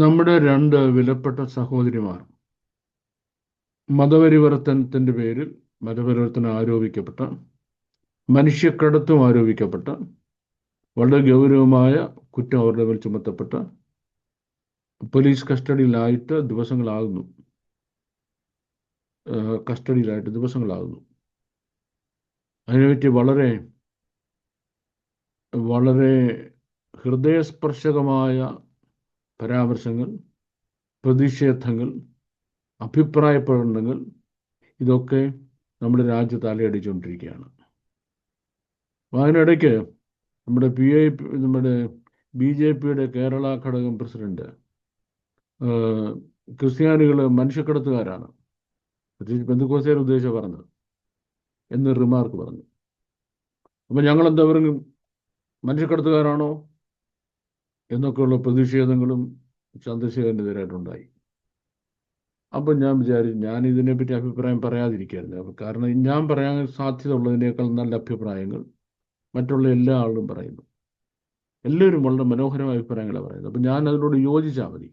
നമ്മുടെ രണ്ട് വിലപ്പെട്ട സഹോദരിമാർ മതപരിവർത്തനത്തിന്റെ പേരിൽ മതപരിവർത്തനം ആരോപിക്കപ്പെട്ട മനുഷ്യക്കടത്തും ആരോപിക്കപ്പെട്ട വളരെ ഗൗരവമായ കുറ്റം അവരുടെ മേൽ ചുമത്തപ്പെട്ട പോലീസ് കസ്റ്റഡിയിലായിട്ട് ദിവസങ്ങളാകുന്നു. കസ്റ്റഡിയിലായിട്ട് ദിവസങ്ങളാകുന്നു. അതിനെപ്പറ്റി വളരെ വളരെ ഹൃദയസ്പർശകമായ പരാമർശങ്ങൾ പ്രതിഷേധങ്ങൾ അഭിപ്രായ പ്രകടനങ്ങൾ ഇതൊക്കെ നമ്മുടെ രാജ്യത്ത് അലയടിച്ചുകൊണ്ടിരിക്കുകയാണ് അതിനിടയ്ക്ക് നമ്മുടെ പി ഐ നമ്മുടെ ബി ജെ പിയുടെ കേരള ഘടകം പ്രസിഡന്റ് ക്രിസ്ത്യാനികൾ മനുഷ്യക്കടത്തുകാരാണ്. പ്രത്യേകിച്ച് ബന്ധുക്കോസേർ ഉദ്ദേശം പറഞ്ഞത്. എന്ന് റിമാർക്ക് പറഞ്ഞു. അപ്പം ഞങ്ങൾ എന്താ പറയുക മനുഷ്യക്കടത്തുകാരാണോ? എന്നൊക്കെയുള്ള പ്രതിഷേധങ്ങളും ചന്ദ്രശേഖരനെതിരായിട്ടുണ്ടായി അപ്പം ഞാൻ വിചാരിച്ചു ഞാൻ ഇതിനെപ്പറ്റി അഭിപ്രായം പറയാതിരിക്കായിരുന്നു കാരണം ഞാൻ പറയാൻ സാധ്യത ഉള്ളതിനേക്കാൾ നല്ല അഭിപ്രായങ്ങൾ മറ്റുള്ള എല്ലാ ആളുകളും പറയുന്നു. എല്ലാവരും വളരെ മനോഹരമായ അഭിപ്രായങ്ങളാണ് പറയുന്നത്. അപ്പം ഞാൻ അതിനോട് യോജിച്ചാൽ മതി.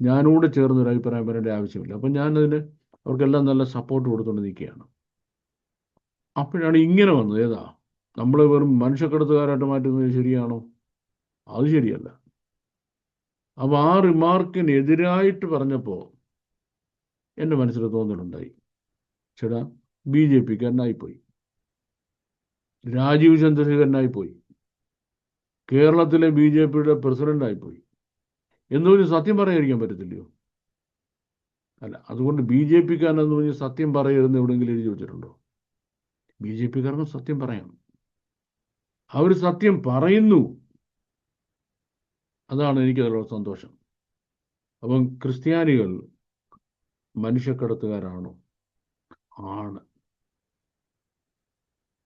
ഞാനോട് ചേർന്നൊരു അഭിപ്രായം പറയേണ്ട ആവശ്യമില്ല. അപ്പം ഞാനതിന് അവർക്കെല്ലാം നല്ല സപ്പോർട്ട് കൊടുത്തുകൊണ്ട് നിൽക്കുകയാണ്. അപ്പോഴാണ് ഇങ്ങനെ വന്നത്. ഏതാ? നമ്മൾ വെറും മനുഷ്യക്കടത്തുകാരായിട്ട് മാറ്റുന്നത് ശരിയാണോ? അത് ശരിയല്ല. അപ്പോൾ ആ റിമാർക്കിനെതിരായിട്ട് പറഞ്ഞപ്പോൾ എന്റെ മനസ്സിൽ തോന്നലുണ്ടായി. ചേട്ടാ ബി ജെ പിക്കാരനായിപ്പോയി. രാജീവ് ചന്ദ്രശേഖരനായിപ്പോയി. കേരളത്തിലെ ബി ജെ പിയുടെ പ്രസിഡന്റായിപ്പോയി എന്നൊരു സത്യം പറയാതിരിക്കാൻ പറ്റത്തില്ലയോ? അല്ല അതുകൊണ്ട് ബി ജെ പിക്കാരനെന്ന് പറഞ്ഞ് സത്യം പറയരുതെന്ന് എവിടെയെങ്കിലും എഴുതി വെച്ചിട്ടുണ്ടോ? ബി ജെ പിക്കാർക്ക് സത്യം പറയാം അവർ സത്യം പറയുന്നു. അതാണ് എനിക്കതിലുള്ള സന്തോഷം. അപ്പം ക്രിസ്ത്യാനികൾ മനുഷ്യക്കടത്തുകാരാണോ? ആണ്.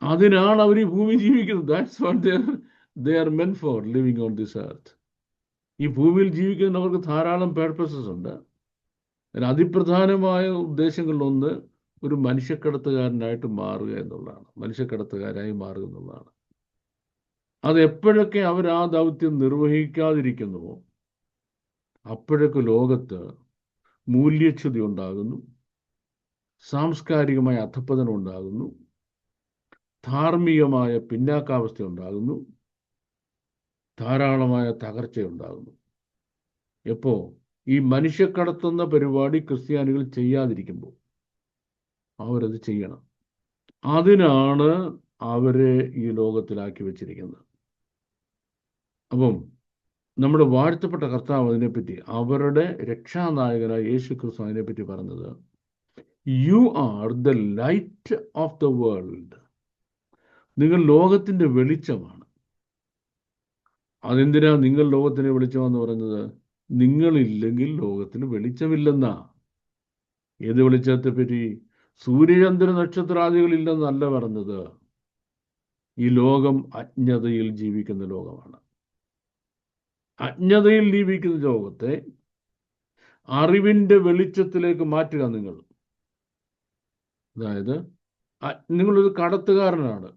അതിനാണ് അവർ ഈ ഭൂമി ജീവിക്കുന്നത്. That's what there they are men for living on this earth ഈ ഭൂമിയിൽ ജീവിക്കുന്നവർക്ക് ധാരാളം പേർപ്പസസ് ഉണ്ട്. അതിപ്രധാനമായ ഉദ്ദേശങ്ങളിലൊന്ന് ഒരു മനുഷ്യക്കടത്തുകാരനായിട്ട് മാറുക എന്നുള്ളതാണ്. മനുഷ്യക്കടത്തുകാരായി മാറുക എന്നുള്ളതാണ്. അത് എപ്പോഴൊക്കെ അവർ ആ ദൗത്യം നിർവഹിക്കാതിരിക്കുന്നുവോ അപ്പോഴൊക്കെ ലോകത്ത് മൂല്യച്യുതി ഉണ്ടാകുന്നു സാംസ്കാരികമായ അധപ്പതനം ഉണ്ടാകുന്നു ധാർമ്മികമായ പിന്നാക്കാവസ്ഥ ഉണ്ടാകുന്നു ധാരാളമായ തകർച്ചയുണ്ടാകുന്നു എപ്പോ ഈ മനുഷ്യ മനുഷ്യക്കടത്തുന്ന പരിപാടി ക്രിസ്ത്യാനികൾ ചെയ്യാതിരിക്കുമ്പോൾ അവരത് ചെയ്യണം. അതിനാണ് അവരെ ഈ ലോകത്തിലാക്കി വെച്ചിരിക്കുന്നത്. അപ്പം നമ്മുടെ വാഴ്ത്തപ്പെട്ട കർത്താവ് അതിനെപ്പറ്റി അവരുടെ രക്ഷാനായകനായ യേശു ക്രിസ്തു അതിനെപ്പറ്റി പറഞ്ഞത് you are the light of the world നിങ്ങൾ ലോകത്തിന്റെ വെളിച്ചമാണ്. അതെന്തിനാ നിങ്ങൾ ലോകത്തിന് വെളിച്ചമാണെന്ന് പറയുന്നത്? നിങ്ങളില്ലെങ്കിൽ ലോകത്തിന് വെളിച്ചമില്ലെന്നാ. ഏത് വെളിച്ചത്തെ പറ്റി സൂര്യചന്ദ്ര നക്ഷത്രാദികളില്ലെന്നല്ല പറഞ്ഞത്. ഈ ലോകം അജ്ഞതയിൽ ജീവിക്കുന്ന ലോകമാണ്. അജ്ഞതയിൽ ജീവിക്കുന്ന ലോകത്തെ അറിവിന്റെ വെളിച്ചത്തിലേക്ക് മാറ്റുക നിങ്ങൾ. അതായത് നിങ്ങളൊരു കടത്തുകാരനാണ്.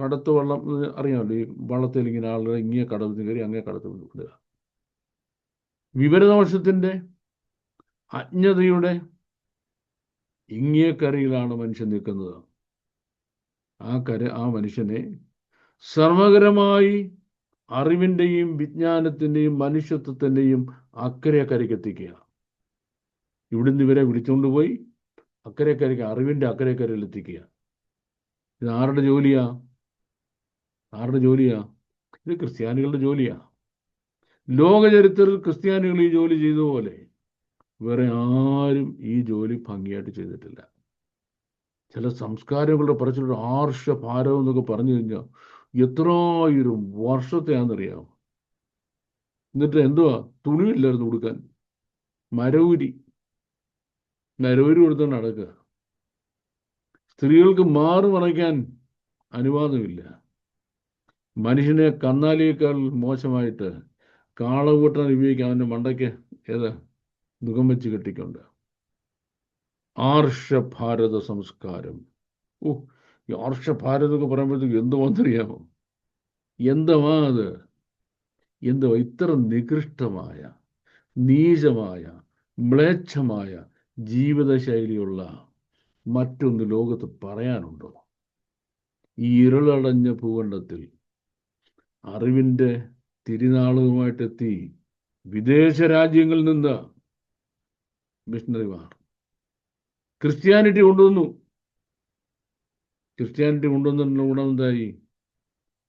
കടത്ത് വള്ളം അറിയാമല്ലോ ഈ വള്ളത്തിൽ ഇങ്ങനെ ആളുകൾ ഇങ്ങനെ കടത്തിന് കയറി അങ്ങനെ കടത്ത് വിടുക. വിവരദോഷത്തിന്റെ അജ്ഞതയുടെ ഇങ്ങിയ കരയിലാണ് മനുഷ്യൻ നിൽക്കുന്നത്. ആ കര ആ മനുഷ്യനെ സർവകരമായി അറിവിന്റെയും വിജ്ഞാനത്തിന്റെയും മനുഷ്യത്വത്തിന്റെയും അക്കരെ എത്തിക്കുക ഇവിടുന്ന് ഇവരെ വിളിച്ചുകൊണ്ട് പോയി അക്കരെ കരയ്ക്ക് അറിവിന്റെ അക്കരെ കരയിൽ എത്തിക്കുക ഇത് ആരുടെ ജോലിയാ? ആരുടെ ജോലിയാ? ഇത് ക്രിസ്ത്യാനികളുടെ ജോലിയാ. ലോകചരിത്രത്തിൽ ക്രിസ്ത്യാനികൾ ഈ ജോലി ചെയ്തതുപോലെ വേറെ ആരും ഈ ജോലി ഭംഗിയായിട്ട് ചെയ്തിട്ടില്ല. ചില സംസ്കാരങ്ങളുടെ പറച്ചിലൊരു ആർഷ എന്നൊക്കെ പറഞ്ഞു കഴിഞ്ഞാൽ എത്രായിരം വർഷത്തെയാണെന്നറിയാമോ എന്നിട്ട് എന്തുവാ? തുണിയില്ലായിരുന്നു കൊടുക്കാൻ മരൂരി മരൂരി കൊടുത്തോണ്ട് നടക്കുക. സ്ത്രീകൾക്ക് മാറു മറയ്ക്കാൻ അനുവാദമില്ല. മനുഷ്യനെ കന്നാലിയേക്കാൾ മോശമായിട്ട് കാളകൂട്ടാൻ ഉപയോഗിക്കാൻ അവന്റെ മണ്ടയ്ക്ക് ഏതാ? മുഖം വെച്ച് കെട്ടിക്കൊണ്ട്. ആർഷഭാരത സംസ്കാരം. ഓ ഈ ആർഷഭാരതം എന്നൊക്കെ പറയുമ്പോഴത്തേക്ക് എന്തുവാന്നറിയാമോ എന്തുവാ അത്? എന്തുവാ? ഇത്ര നികൃഷ്ടമായ നീചമായ മ്ലേച്ഛമായ ജീവിതശൈലിയുള്ള മറ്റൊന്ന് ലോകത്ത് പറയാനുണ്ടോ? ഈ ഇരുളടഞ്ഞ ഭൂഖണ്ഡത്തിൽ അറിവിന്റെ തിരുനാളുമായിട്ടെത്തി വിദേശ രാജ്യങ്ങളിൽ നിന്ന് മിഷണറിമാർ ക്രിസ്ത്യാനിറ്റി കൊണ്ടുവന്നു. ക്രിസ്ത്യാനിറ്റി കൊണ്ടുവന്നിട്ടുള്ള ഗുണം എന്തായി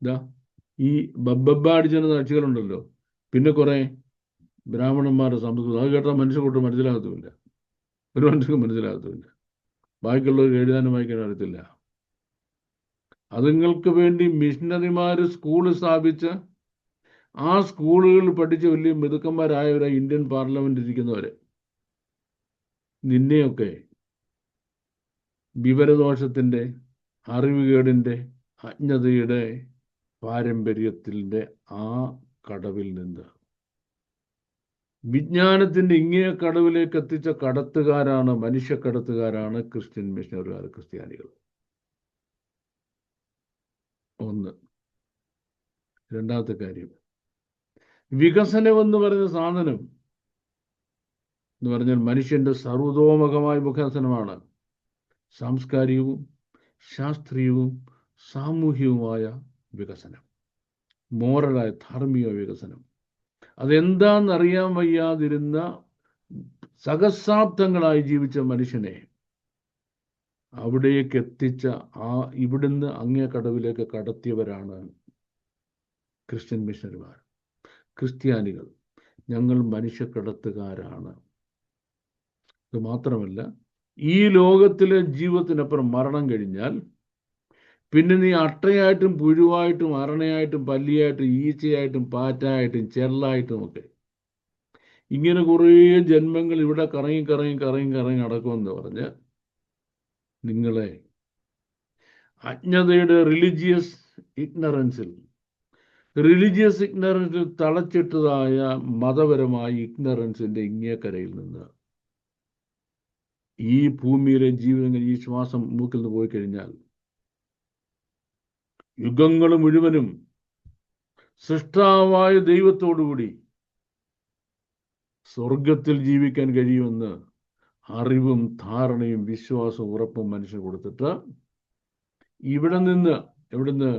ഇതാ ഈ ബബ്ബബ്ബ അടിച്ചെന്ന സാക്ഷികളുണ്ടല്ലോ പിന്നെ കുറെ ബ്രാഹ്മണന്മാരുടെ സംസ്കൃതം അത് കേട്ടാൽ മനുഷ്യക്കൂട്ട് മനസ്സിലാകത്തുമില്ല. ഒരു മനുഷ്യർക്ക് മനസ്സിലാകത്തുമില്ല. ബാക്കിയുള്ളവർ എഴുതാനും വായിക്കാനും അറിയത്തില്ല. അതുങ്ങൾക്ക് വേണ്ടി മിഷണറിമാർ സ്കൂൾ സ്ഥാപിച്ച ആ സ്കൂളുകളിൽ പഠിച്ച വലിയ മിടുക്കന്മാരായവരാ ഇന്ത്യൻ പാർലമെന്റ് ഇരിക്കുന്നവരെ. നിന്നെയൊക്കെ വിവരദോഷത്തിന്റെ അറിവുകേടിന്റെ അജ്ഞതയുടെ പാരമ്പര്യത്തിന്റെ ആ കടവിൽ നിന്ന്. വിജ്ഞാനത്തിന്റെ ഇങ്ങേ കടവിലേക്ക് എത്തിച്ച കടത്തുകാരാണ് മനുഷ്യക്കടത്തുകാരാണ് ക്രിസ്ത്യൻ മിഷണറിമാർ ക്രിസ്ത്യാനികൾ. ഒന്ന്. രണ്ടാമത്തെ കാര്യം. വികസനം എന്ന് പറയുന്ന സാധനം എന്ന് പറഞ്ഞാൽ മനുഷ്യന്റെ സർവതോമുഖമായ വികസനമാണ്. സാംസ്കാരികവും ശാസ്ത്രീയവും സാമൂഹികവുമായ വികസനം. മോറലായ ധാർമ്മിക വികസനം. അതെന്താണെന്നറിയാൻ വയ്യാതിരുന്ന സഹസ്രാബ്ദങ്ങളായി ജീവിച്ച മനുഷ്യനെ അവിടേക്ക് എത്തിച്ച ആ ഇവിടുന്ന് അങ്ങേ കടവിലേക്ക് കടത്തിയവരാണ് ക്രിസ്ത്യൻ മിഷനറിമാർ ക്രിസ്ത്യാനികൾ. ഞങ്ങൾ മനുഷ്യക്കടത്തുകാരാണ്. ഇത് മാത്രമല്ല ഈ ലോകത്തിലെ ജീവിതത്തിനപ്പുറം മരണം കഴിഞ്ഞാൽ പിന്നെ നീ അട്ടയായിട്ടും പുഴുവായിട്ടും അരണയായിട്ടും പല്ലിയായിട്ടും ഈച്ചയായിട്ടും പാറ്റായിട്ടും ചെല്ലായിട്ടും ഒക്കെ ഇങ്ങനെ കുറേ ജന്മങ്ങൾ ഇവിടെ കറങ്ങി കറങ്ങി കറങ്ങി കറങ്ങി നടക്കുമെന്ന് പറഞ്ഞ് നിങ്ങളെ അജ്ഞതയുടെ റിലീജിയസ് ഇഗ്നറൻസിൽ റിലീജിയസ് ഇഗ്നറൻസിൽ തളച്ചിട്ടതായ മതപരമായ ഇഗ്നറൻസിന്റെ ഇങ്ങേക്കരയിൽ നിന്ന് ഈ ഭൂമിയിലെ ജീവിതങ്ങൾ ഈ ശ്വാസം മൂക്കിൽ നിന്ന് പോയി കഴിഞ്ഞാൽ യുഗങ്ങൾ മുഴുവനും സൃഷ്ടാവായ ദൈവത്തോടുകൂടി സ്വർഗത്തിൽ ജീവിക്കാൻ കഴിയുമെന്ന് അറിവും ധാരണയും വിശ്വാസവും ഉറപ്പും മനുഷ്യന് കൊടുത്തിട്ട് ഇവിടെ നിന്ന് എവിടുന്ന്?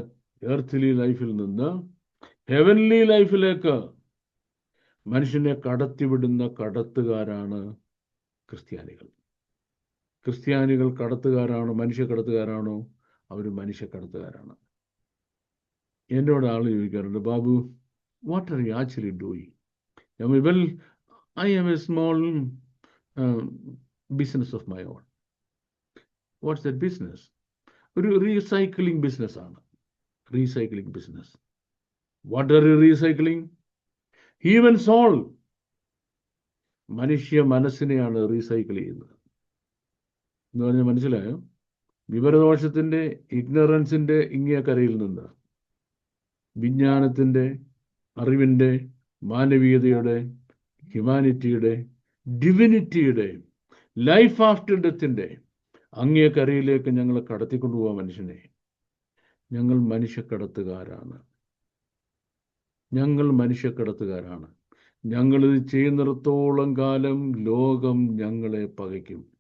എർത്തിലി ലൈഫിൽ നിന്ന് ഹെവൻലി ലൈഫിലേക്ക് മനുഷ്യനെ കടത്തിവിടുന്ന കടത്തുകാരാണ് ക്രിസ്ത്യാനികൾ. ക്രിസ്ത്യാനികൾ കടത്തുകാരാണോ മനുഷ്യ കടത്തുകാരാണോ? അവർ മനുഷ്യ കടത്തുകാരാണ്. എന്നോട് ആൾ ചോദിക്കാറുണ്ട് Babu what are you actually doing well I am a small business of my own what's that business ഒരു റീസൈക്ലിംഗ് ബിസിനസ്സാണ് recycling business what are you recycling human soul മനുഷ്യ മനസ്സിനെയാണ് റീസൈക്കിൾ ചെയ്യുന്നത്. എന്ന് പറഞ്ഞാൽ മനസ്സിലായോ? വിവരദോഷത്തിന്റെ ഇഗ്നറൻസിന്റെ കരയിൽ നിന്ന് വിജ്ഞാനത്തിന്റെ അറിവിന്റെ മാനവീയതയുടെ ഹ്യൂമാനിറ്റിയുടെ ഡിവിനിറ്റിയുടെ ലൈഫ് ആഫ്റ്റർ ഡെത്തിന്റെ അങ്ങേ കരയിലേക്ക് ഞങ്ങളെ കടത്തിക്കൊണ്ടുപോകാൻ മനുഷ്യനെ. ഞങ്ങൾ മനുഷ്യക്കടത്തുകാരാണ്. ഞങ്ങൾ മനുഷ്യക്കടത്തുകാരാണ്. ഞങ്ങളിത് ചെയ്യുന്നിടത്തോളം കാലം ലോകം ഞങ്ങളെ പകയ്ക്കും.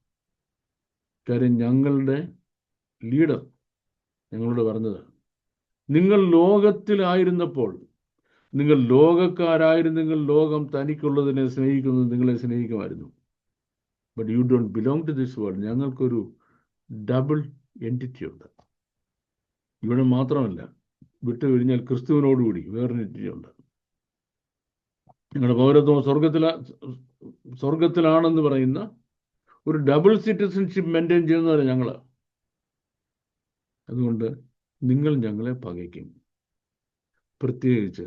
കാര്യം ഞങ്ങളുടെ ലീഡർ ഞങ്ങളോട് പറഞ്ഞത് നിങ്ങൾ ലോകത്തിലായിരുന്നപ്പോൾ നിങ്ങൾ ലോകക്കാരായിരുന്നെങ്കിൽ ലോകം തനിക്കുള്ളതിനെ സ്നേഹിക്കുന്നത് നിങ്ങളെ സ്നേഹിക്കുമായിരുന്നു. But you don't belong to this world ഞങ്ങൾക്കൊരു ഡബിൾ എന്റിറ്റി ഉണ്ട്. ഇവിടെ മാത്രമല്ല വിട്ടു കഴിഞ്ഞാൽ ക്രിസ്തുവിനോടുകൂടി വേറൊരു എന്റിറ്റി ഉണ്ട്. ഞങ്ങളുടെ പൗരത്വം സ്വർഗത്തില സ്വർഗത്തിലാണെന്ന് പറയുന്ന ഒരു ഡബിൾ സിറ്റിസൺഷിപ്പ് മെയിന്റെയിൻ ചെയ്യുന്നവരെ ഞങ്ങൾ അതുകൊണ്ട് നിങ്ങൾ ഞങ്ങളെ പകയ്ക്കും. പ്രത്യേകിച്ച്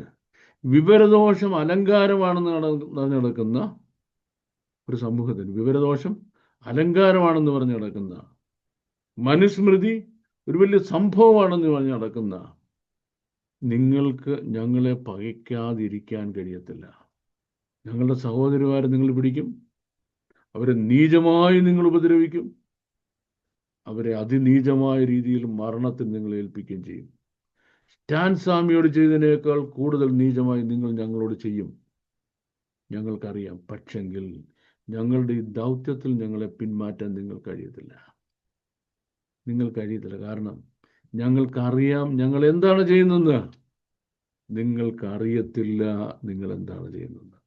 വിവരദോഷം അലങ്കാരമാണെന്ന് പറഞ്ഞു നടക്കുന്ന ഒരു സമൂഹത്തിൽ വിവരദോഷം അലങ്കാരമാണെന്ന് പറഞ്ഞു നടക്കുന്ന മനുസ്മൃതി ഒരു വലിയ സംഭവമാണെന്ന് പറഞ്ഞു നടക്കുന്ന നിങ്ങൾക്ക് ഞങ്ങളെ പകയ്ക്കാതിരിക്കാൻ കഴിയത്തില്ല. ഞങ്ങളുടെ സഹോദരിമാരെ നിങ്ങൾ പിടിക്കും. അവരെ നീചമായി നിങ്ങൾ ഉപദ്രവിക്കും. അവരെ അതിനീചമായ രീതിയിൽ മരണത്തിൽ നിങ്ങൾ ഏൽപ്പിക്കുകയും ചെയ്യും. സ്റ്റാൻ സ്വാമിയോട് ചെയ്തതിനേക്കാൾ കൂടുതൽ നീചമായി നിങ്ങൾ ഞങ്ങളോട് ചെയ്യും. ഞങ്ങൾക്കറിയാം പക്ഷെങ്കിൽ ഞങ്ങളുടെ ഈ ദൗത്യത്തിൽ ഞങ്ങളെ പിന്മാറ്റാൻ നിങ്ങൾ കഴിയത്തില്ല. നിങ്ങൾ കഴിയത്തില്ല. കാരണം ഞങ്ങൾക്കറിയാം ഞങ്ങൾ എന്താണ് ചെയ്യുന്നത്. നിങ്ങൾക്കറിയത്തില്ല നിങ്ങൾ എന്താണ് ചെയ്യുന്നത്.